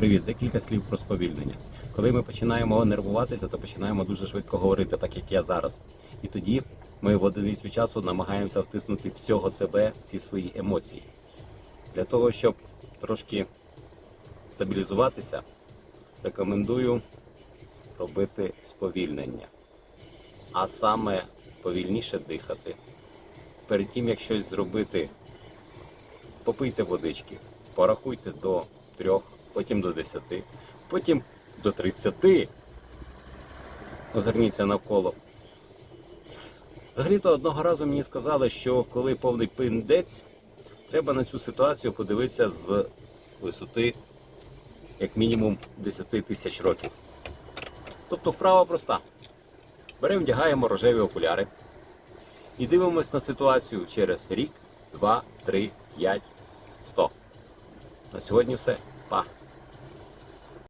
Привіт, декілька слів про сповільнення. Коли ми починаємо нервуватися, то починаємо дуже швидко говорити, так як я зараз. І тоді ми в одиницю часу намагаємося втиснути всього себе, всі свої емоції. Для того, щоб трошки стабілізуватися, рекомендую робити сповільнення. А саме повільніше дихати. Перед тим, як щось зробити, попийте водички, порахуйте до трьох, потім до десяти, потім до тридцяти. Озирніться навколо. Взагалі-то одного разу мені сказали, що коли повний пиндець, треба на цю ситуацію подивитися з висоти як мінімум 10 тисяч років. Тобто вправа проста. Беремо, вдягаємо рожеві окуляри і дивимось на ситуацію через рік, два, три, п'ять, сто. На сьогодні все. Bye.